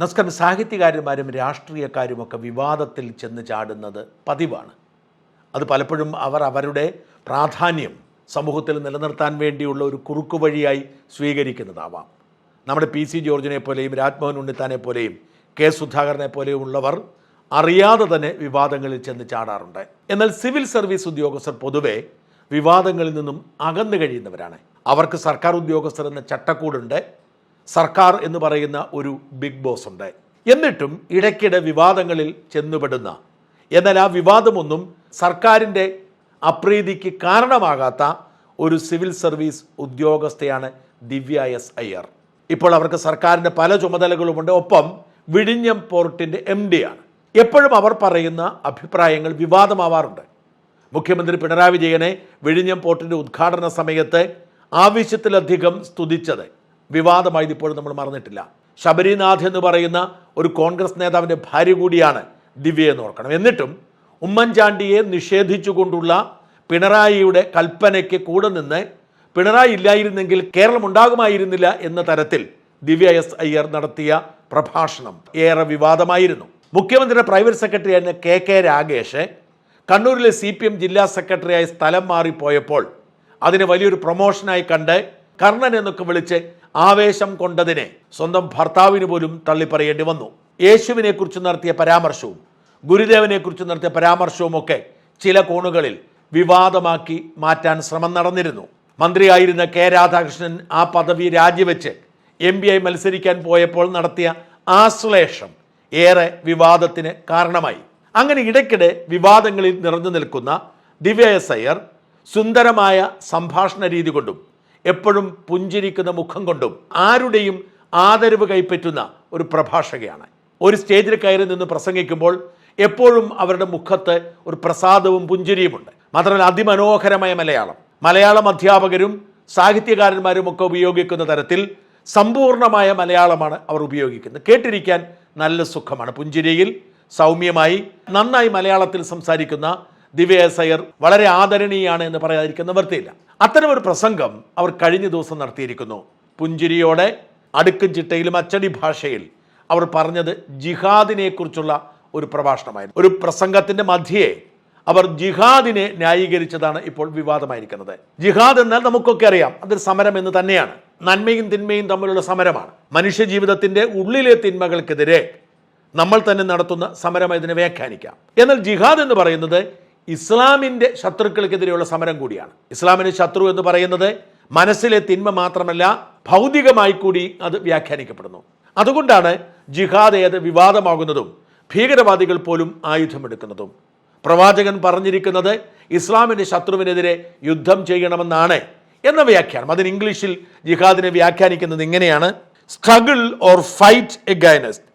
നമസ്കാരം സാഹിത്യകാരന്മാരും രാഷ്ട്രീയക്കാരുമൊക്കെ വിവാദത്തിൽ ചെന്ന് ചാടുന്നത് പതിവാണ്. അത് പലപ്പോഴും അവർ അവരുടെ പ്രാധാന്യം സമൂഹത്തിൽ നിലനിർത്താൻ വേണ്ടിയുള്ള ഒരു കുറുക്കു വഴിയായി സ്വീകരിക്കുന്നതാവാം. നമ്മുടെ പി സി ജോർജിനെ പോലെയും രാജ്മോഹൻ ഉണ്ണിത്താനെ പോലെയും കെ സുധാകരനെ പോലെയും ഉള്ളവർ അറിയാതെ തന്നെ വിവാദങ്ങളിൽ ചെന്ന് ചാടാറുണ്ട്. എന്നാൽ സിവിൽ സർവീസ് ഉദ്യോഗസ്ഥർ പൊതുവെ വിവാദങ്ങളിൽ നിന്നും അകന്നു കഴിയുന്നവരാണ്. അവർക്ക് സർക്കാർ ഉദ്യോഗസ്ഥർ എന്ന ചട്ടക്കൂടുണ്ട്. സർക്കാർ എന്ന് പറയുന്ന ഒരു ബിഗ് ബോസ് ഉണ്ട്. എന്നിട്ടും ഇടയ്ക്കിടെ വിവാദങ്ങളിൽ ചെന്നുപെടുന്ന എന്നാൽ ആ വിവാദമൊന്നും സർക്കാരിന്റെ അപ്രീതിക്ക് കാരണമാകാത്ത ഒരു സിവിൽ സർവീസ് ഉദ്യോഗസ്ഥയാണ് ദിവ്യ എസ് അയ്യർ. ഇപ്പോൾ അവർക്ക് സർക്കാരിന്റെ പല ചുമതലകളുമുണ്ട്. ഒപ്പം വിഴിഞ്ഞം പോർട്ടിന്റെ എം ആണ്. എപ്പോഴും അവർ പറയുന്ന അഭിപ്രായങ്ങൾ വിവാദമാവാറുണ്ട്. മുഖ്യമന്ത്രി പിണറായി വിജയനെ വിഴിഞ്ഞം പോർട്ടിന്റെ ഉദ്ഘാടന സമയത്ത് ആവശ്യത്തിലധികം സ്തുതിച്ചത് വിവാദമായത് ഇപ്പോഴും നമ്മൾ മറന്നിട്ടില്ല. ശബരിനാഥ് എന്ന് പറയുന്ന ഒരു കോൺഗ്രസ് നേതാവിന്റെ ഭാര്യ കൂടിയാണ് ദിവ്യ എന്ന് ഓർക്കണം. എന്നിട്ടും ഉമ്മൻചാണ്ടിയെ നിഷേധിച്ചുകൊണ്ടുള്ള പിണറായിയുടെ കൽപ്പനയ്ക്ക് കൂടെ നിന്ന് പിണറായി ഇല്ലായിരുന്നെങ്കിൽ കേരളം ഉണ്ടാകുമായിരുന്നില്ല എന്ന തരത്തിൽ ദിവ്യ എസ് അയ്യർ നടത്തിയ പ്രഭാഷണം ഏറെ വിവാദമായിരുന്നു. മുഖ്യമന്ത്രിയുടെ പ്രൈവറ്റ് സെക്രട്ടറി ആയിരുന്ന കെ കെ രാഗേഷ് കണ്ണൂരിലെ സി പി എം ജില്ലാ സെക്രട്ടറിയായി സ്ഥലം മാറിപ്പോയപ്പോൾ അതിനെ വലിയൊരു പ്രൊമോഷനായി കണ്ട് കർണൻ എന്നൊക്കെ വിളിച്ച് ആവേശം കൊണ്ടതിനെ സ്വന്തം ഭർത്താവിന് പോലും തള്ളിപ്പറയേണ്ടി വന്നു. യേശുവിനെക്കുറിച്ച് നടത്തിയ പരാമർശവും ഗുരുദേവനെ കുറിച്ച് നടത്തിയ പരാമർശവും ഒക്കെ ചില കോണുകളിൽ വിവാദമാക്കി മാറ്റാൻ ശ്രമം നടന്നിരുന്നു. മന്ത്രിയായിരുന്ന കെ രാധാകൃഷ്ണൻ ആ പദവി രാജിവെച്ച് എം പി ആയി മത്സരിക്കാൻ പോയപ്പോൾ നടത്തിയ ആശ്ലേഷം ഏറെ വിവാദത്തിന് കാരണമായി. അങ്ങനെ ഇടയ്ക്കിടെ വിവാദങ്ങളിൽ നിറഞ്ഞു നിൽക്കുന്ന ദിവ്യ സുന്ദരമായ സംഭാഷണ രീതി കൊണ്ടും എപ്പോഴും പുഞ്ചിരിക്കുന്ന മുഖം കൊണ്ടും ആരുടെയും ആദരവ് കൈപ്പറ്റുന്ന ഒരു പ്രഭാഷകയാണ്. ഒരു സ്റ്റേജിൽ കയറി നിന്ന് പ്രസംഗിക്കുമ്പോൾ എപ്പോഴും അവരുടെ മുഖത്ത് ഒരു പ്രസാദവും പുഞ്ചിരിയുമുണ്ട്. മാത്രമല്ല അതിമനോഹരമായ മലയാളം. മലയാളം അധ്യാപകരും സാഹിത്യകാരന്മാരും ഒക്കെ ഉപയോഗിക്കുന്ന തരത്തിൽ സമ്പൂർണമായ മലയാളമാണ് അവർ ഉപയോഗിക്കുന്നത്. കേട്ടിരിക്കാൻ നല്ല സുഖമാണ്. പുഞ്ചിരിയിൽ സൗമ്യമായി നന്നായി മലയാളത്തിൽ സംസാരിക്കുന്ന ദിവ്യ എസ് അയ്യർ വളരെ ആദരണീയാണ് എന്ന് പറയാതിരിക്കുന്ന വൃത്തിയില്ല അത്തരമൊരു പ്രസംഗം അവർ കഴിഞ്ഞ ദിവസം നടത്തിയിരിക്കുന്നു. പുഞ്ചിരിയോടെ അടുക്കും ചിട്ടയിലും അച്ചടി ഭാഷയിൽ അവർ പറഞ്ഞത് ജിഹാദിനെക്കുറിച്ചുള്ള ഒരു പ്രഭാഷണമായിരുന്നു. ഒരു പ്രസംഗത്തിന്റെ മധ്യേ അവർ ജിഹാദിനെ ന്യായീകരിച്ചതാണ് ഇപ്പോൾ വിവാദമായിരിക്കുന്നത്. ജിഹാദ് എന്നാൽ നമുക്കൊക്കെ അറിയാം അതൊരു സമരം എന്ന് തന്നെയാണ്. നന്മയും തിന്മയും തമ്മിലുള്ള സമരമാണ്. മനുഷ്യ ജീവിതത്തിന്റെ ഉള്ളിലെ തിന്മകൾക്കെതിരെ നമ്മൾ തന്നെ നടത്തുന്ന സമരം ഇതിനെ വ്യാഖ്യാനിക്കാം. എന്നാൽ ജിഹാദ് എന്ന് പറയുന്നത് ഇസ്ലാമിന്റെ ശത്രുക്കൾക്കെതിരെയുള്ള സമരം കൂടിയാണ്. ഇസ്ലാമിന് ശത്രു എന്ന് പറയുന്നത് മനസ്സിലെ തിന്മ മാത്രമല്ല ഭൗതികമായി കൂടി അത് വ്യാഖ്യാനിക്കപ്പെടുന്നു. അതുകൊണ്ടാണ് ജിഹാദ് ഏത് വിവാദമാകുന്നതും ഭീകരവാദികൾ പോലും ആയുധമെടുക്കുന്നതും. പ്രവാചകൻ പറഞ്ഞിരിക്കുന്നത് ഇസ്ലാമിന്റെ ശത്രുവിനെതിരെ യുദ്ധം ചെയ്യണമെന്നാണ് എന്ന വ്യാഖ്യാനം. അതിന് ഇംഗ്ലീഷിൽ ജിഹാദിനെ വ്യാഖ്യാനിക്കുന്നത് ഇങ്ങനെയാണ്. Struggle or fight against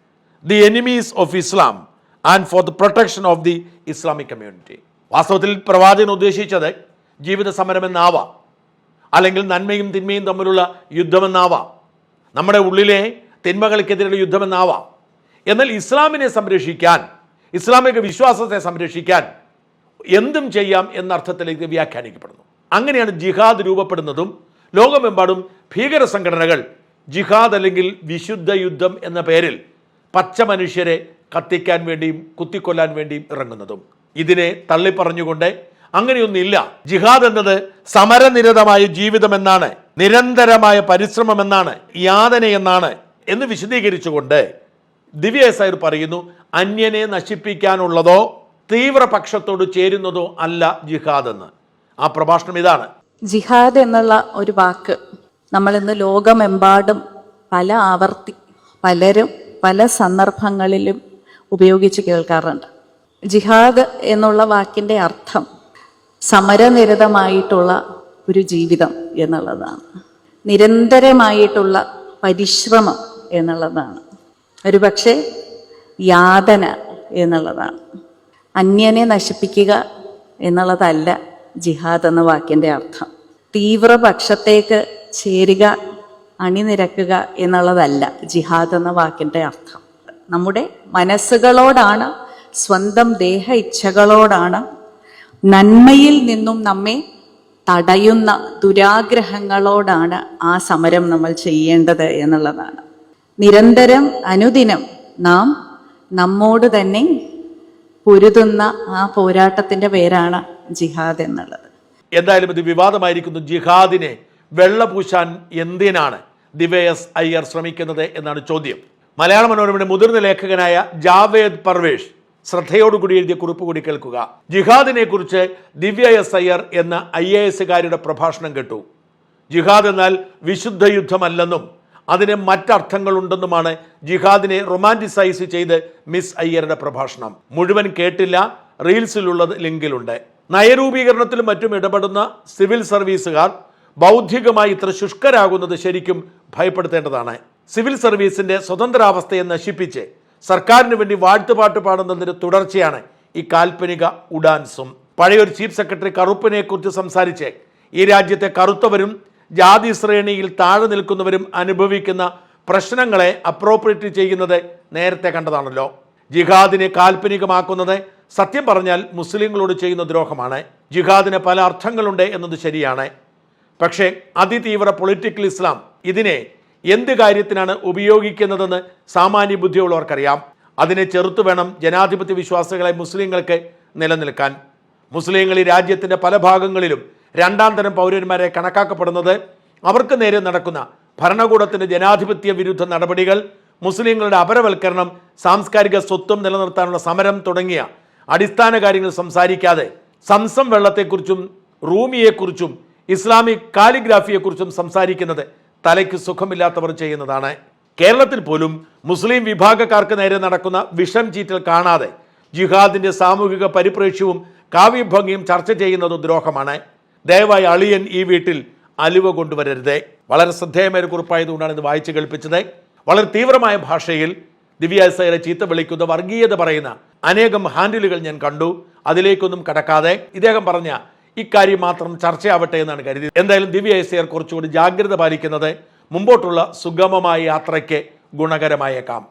the enemies of Islam and for the protection of the Islamic community വാസ്തവത്തിൽ പ്രവാചകൻ ഉദ്ദേശിച്ചത് ജീവിത സമരമെന്നാവാം അല്ലെങ്കിൽ നന്മയും തിന്മയും തമ്മിലുള്ള യുദ്ധമെന്നാവാം. നമ്മുടെ ഉള്ളിലെ തിന്മകൾക്കെതിരെയുള്ള യുദ്ധമെന്നാവാം. എന്നാൽ ഇസ്ലാമിനെ സംരക്ഷിക്കാൻ ഇസ്ലാമിക വിശ്വാസത്തെ സംരക്ഷിക്കാൻ എന്തും ചെയ്യാം എന്ന അർത്ഥത്തിലേക്ക് വ്യാഖ്യാനിക്കപ്പെടുന്നു. അങ്ങനെയാണ് ജിഹാദ് രൂപപ്പെടുന്നതും ലോകമെമ്പാടും ഭീകര സംഘടനകൾ ജിഹാദ് അല്ലെങ്കിൽ വിശുദ്ധ യുദ്ധം എന്ന പേരിൽ പച്ച മനുഷ്യരെ കത്തിക്കാൻ വേണ്ടിയും കുത്തിക്കൊല്ലാൻ വേണ്ടിയും ഇറങ്ങുന്നതും. ഇതിനെ തള്ളിപ്പറഞ്ഞുകൊണ്ട് അങ്ങനെയൊന്നില്ല ജിഹാദ് എന്നത് സമരനിരതമായ ജീവിതമെന്നാണ് നിരന്തരമായ പരിശ്രമമെന്നാണ് യാതന എന്നാണ് എന്ന് വിശദീകരിച്ചുകൊണ്ട് ദിവ്യ സൈർ പറയുന്നു അന്യനെ നശിപ്പിക്കാനുള്ളതോ തീവ്രപക്ഷത്തോട് ചേരുന്നതോ അല്ല ജിഹാദ് എന്ന് ആ പ്രഭാഷണം ഇതാണ്. ജിഹാദ് എന്നുള്ള ഒരു വാക്ക് നമ്മൾ ഇന്ന് ലോകമെമ്പാടും പല ആവർത്തി പലരും പല സന്ദർഭങ്ങളിലും ഉപയോഗിച്ച് കേൾക്കാറുണ്ട്. ജിഹാദ് എന്നുള്ള വാക്കിന്റെ അർത്ഥം സമരനിരതമായിട്ടുള്ള ഒരു ജീവിതം എന്നുള്ളതാണ്. നിരന്തരമായിട്ടുള്ള പരിശ്രമം എന്നുള്ളതാണ്. ഒരുപക്ഷെ യാതന എന്നുള്ളതാണ്. അന്യനെ നശിപ്പിക്കുക എന്നുള്ളതല്ല ജിഹാദ് എന്ന വാക്കിന്റെ അർത്ഥം. തീവ്രപക്ഷത്തേക്ക് ചേരുക അണിനിരക്കുക എന്നുള്ളതല്ല ജിഹാദ് എന്ന വാക്കിന്റെ അർത്ഥം. നമ്മുടെ മനസ്സുകളോടാണ് സ്വന്തം ദേഹ ഇച്ഛകളോടാണ് നന്മയിൽ നിന്നും നമ്മെ തടയുന്ന ദുരാഗ്രഹങ്ങളോടാണ് ആ സമരം നമ്മൾ ചെയ്യേണ്ടത് എന്നുള്ളതാണ്. നിരന്തരം അനുദിനം നാം നമ്മോട് തന്നെ പൊരുതുന്ന ആ പോരാട്ടത്തിന്റെ പേരാണ് ജിഹാദ് എന്നുള്ളത്. എന്തായാലും ഇത് വിവാദമായിരിക്കുന്നു. ജിഹാദിനെ വെള്ളപൂശാൻ എന്തിനാണ് ദിവേയസ് അയ്യർ ശ്രമിക്കുന്നത് എന്നാണ് ചോദ്യം. മലയാള മനോരമയുടെ മുതിർന്ന ലേഖകനായ ജാവേദ് പർവേഷ് ശ്രദ്ധയോടുകൂടി എഴുതിയ കുറിപ്പ് കൂടി കേൾക്കുക. ജിഹാദിനെ കുറിച്ച് ദിവ്യ എസ് അയ്യർ എന്ന ഐ എ എസുകാരുടെ പ്രഭാഷണം കേട്ടു. ജിഹാദ് എന്നാൽ വിശുദ്ധ യുദ്ധമല്ലെന്നും അതിന് മറ്റർത്ഥങ്ങളുണ്ടെന്നുമാണ് ജിഹാദിനെ റൊമാന്റിസൈസ് ചെയ്ത് മിസ് അയ്യരുടെ പ്രഭാഷണം. മുഴുവൻ കേട്ടില്ല റീൽസിലുള്ളത് ലിങ്കിലുണ്ട്. നയരൂപീകരണത്തിലും മറ്റും ഇടപെടുന്ന സിവിൽ സർവീസുകാർ ബൗദ്ധികമായി ഇത്ര ശുഷ്കരാകുന്നത് ശരിക്കും ഭയപ്പെടുത്തേണ്ടതാണ്. സിവിൽ സർവീസിന്റെ സ്വതന്ത്രാവസ്ഥയെ നശിപ്പിച്ച് സർക്കാരിന് വേണ്ടി വാഴ്ത്തുപാട്ട് പാടുന്നതിന്റെ തുടർച്ചയാണ് ഈ കാൽപ്പനിക ഉഡാൻസും. പഴയൊരു ചീഫ് സെക്രട്ടറി കറുപ്പിനെക്കുറിച്ച് സംസാരിച്ച് ഈ രാജ്യത്തെ കറുത്തവരും ജാതി ശ്രേണിയിൽ താഴെ നിൽക്കുന്നവരും അനുഭവിക്കുന്ന പ്രശ്നങ്ങളെ അപ്രോപ്രിയേറ്റ് ചെയ്യുന്നത് നേരത്തെ കണ്ടതാണല്ലോ. ജിഹാദിനെ കാൽപ്പനികമാക്കുന്നത് സത്യം പറഞ്ഞാൽ മുസ്ലിങ്ങളോട് ചെയ്യുന്ന ദ്രോഹമാണ്. ജിഹാദിന് പല അർത്ഥങ്ങളുണ്ട് എന്നത് ശരിയാണ്. പക്ഷേ അതിതീവ്ര പൊളിറ്റിക്കൽ ഇസ്ലാം ഇതിനെ എന്ത് കാര്യത്തിനാണ് ഉപയോഗിക്കുന്നതെന്ന് സാമാന്യ ബുദ്ധിയുള്ളവർക്കറിയാം. അതിനെ ചെറുത്തു വേണം ജനാധിപത്യ വിശ്വാസികളെ മുസ്ലിങ്ങൾക്ക് നിലനിൽക്കാൻ. മുസ്ലിങ്ങൾ ഈ രാജ്യത്തിന്റെ പല ഭാഗങ്ങളിലും രണ്ടാം തരം പൗരന്മാരെ കണക്കാക്കപ്പെടുന്നത് അവർക്ക് നേരെ നടക്കുന്ന ഭരണകൂടത്തിന്റെ ജനാധിപത്യ വിരുദ്ധ നടപടികൾ മുസ്ലിങ്ങളുടെ അപരവൽക്കരണം സാംസ്കാരിക സ്വത്വം നിലനിർത്താനുള്ള സമരം തുടങ്ങിയ അടിസ്ഥാന കാര്യങ്ങൾ സംസാരിക്കാതെ സംസം വെള്ളത്തെക്കുറിച്ചും റൂമിയെക്കുറിച്ചും ഇസ്ലാമിക് കാലിഗ്രാഫിയെക്കുറിച്ചും സംസാരിക്കുന്നത് തലയ്ക്ക് സുഖമില്ലാത്തവർ ചെയ്യുന്നതാണ്. കേരളത്തിൽ പോലും മുസ്ലിം വിഭാഗക്കാർക്ക് നേരെ നടക്കുന്ന വിഷം ചീറ്റൽ കാണാതെ ജിഹാദിന്റെ സാമൂഹിക പരിപ്രേക്ഷ്യവും കാവ്യഭംഗിയും ചർച്ച ചെയ്യുന്നത് ദ്രോഹമാണ്. ദയവായി അളിയൻ ഈ വീട്ടിൽ അലിവ കൊണ്ടുവരരുതേ. വളരെ ശ്രദ്ധേയമായ കുറിപ്പായതുകൊണ്ടാണ് ഇത് വായിച്ചു കേൾപ്പിച്ചത്. വളരെ തീവ്രമായ ഭാഷയിൽ ദിവ്യാസയിലെ ചീത്ത വിളിക്കുന്ന വർഗീയത പറയുന്ന അനേകം ഹാൻഡിലുകൾ ഞാൻ കണ്ടു. അതിലേക്കൊന്നും കടക്കാതെ ഇദ്ദേഹം പറഞ്ഞ ഇക്കാര്യം മാത്രം ചർച്ചയാവട്ടെ എന്നാണ് കരുതി എന്തായാലും ദിവ്യ എസ് കുറച്ചുകൂടി ജാഗ്രത പാലിക്കുന്നത് മുമ്പോട്ടുള്ള സുഗമമായ യാത്രയ്ക്ക് ഗുണകരമായേക്കാം.